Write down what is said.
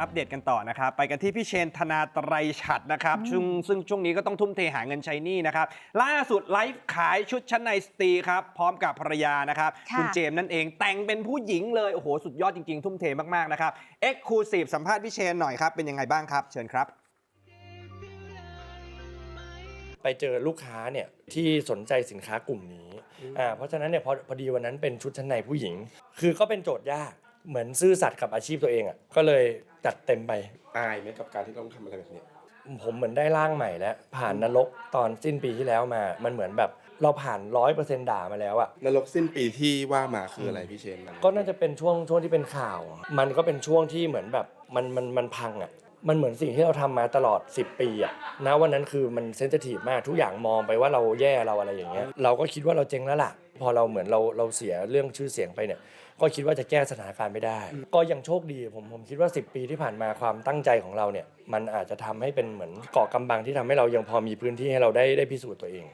อัปเดตกันต่อนะครับ ไปกันที่พี่เชนธนาไตรฉัดนะครับซึ่งซึ่งช่วงนี้ก็ต้องทุ่มเทหาเงินใช้หนี้นะครับ ล่าสุดไลฟ์ขายชุดชั้นในสตรีครับ พร้อมกับภรรยานะครับ ค่ะณเจมส์นั่นเองแต่งเป็นผู้หญิงเลย โอ้โห สุดยอดจริง ๆ ทุ่มเทมาก ๆ นะครับเอ็กซ์คลูซีฟสัมภาษณ์พี่เชนหน่อยครับ เป็นยังไงบ้างครับ เชิญครับ ไปเจอลูกค้าเนี่ยที่สนใจสินค้ากลุ่มนี้อ่าเพราะฉะนั้นเนี่ยพอพอดีวันนั้นเป็นชุดชั้นในผู้หญิง คือก็เป็นโจทย์ยากเหมือนซื่อสัตย์กับอาชีพตัวเองอะก็เลย จัดเต็มไป อายไหมกับการที่ต้องทำอะไรแบบเนี้ยผมเหมือนได้ร่างใหม่แล้ว ผ่านนรกตอนสิ้นปีที่แล้วมา มันเหมือนแบบเราผ่านร้อยเปอร์เซ็นต์ด่ามาแล้วอะนรกสิ้นปีที่ว่ามาคืออะไรพี่เชนมันก็น่าจะเป็นช่วงช่วงที่เป็นข่าว มันก็เป็นช่วงที่เหมือนแบบมันมันมันพังอะ มันเหมือนสิ่งที่เราทำมาตลอด 10 ปีอะนะวันนั้นคือมันเซนซิทีฟมากทุกอย่างมองไปว่าเราแย่เราอะไรอย่างเงี้ยเราก็คิดว่าเราเจ๊งแล้วล่ะ พอเราเหมือนเราเราเสียเรื่องชื่อเสียงไปเนี่ย ก็คิดว่าจะแก้สถานการณ์ไม่ได้ ก็ยังโชคดีผมผมคิดว่า 10 ปีที่ผ่านมาความตั้งใจของเราเนี่ย มันอาจจะทำให้เป็นเหมือนเกาะกำบังที่ทำให้เรายังพอมีพื้นที่ให้เราได้ได้พิสูจน์ตัวเอง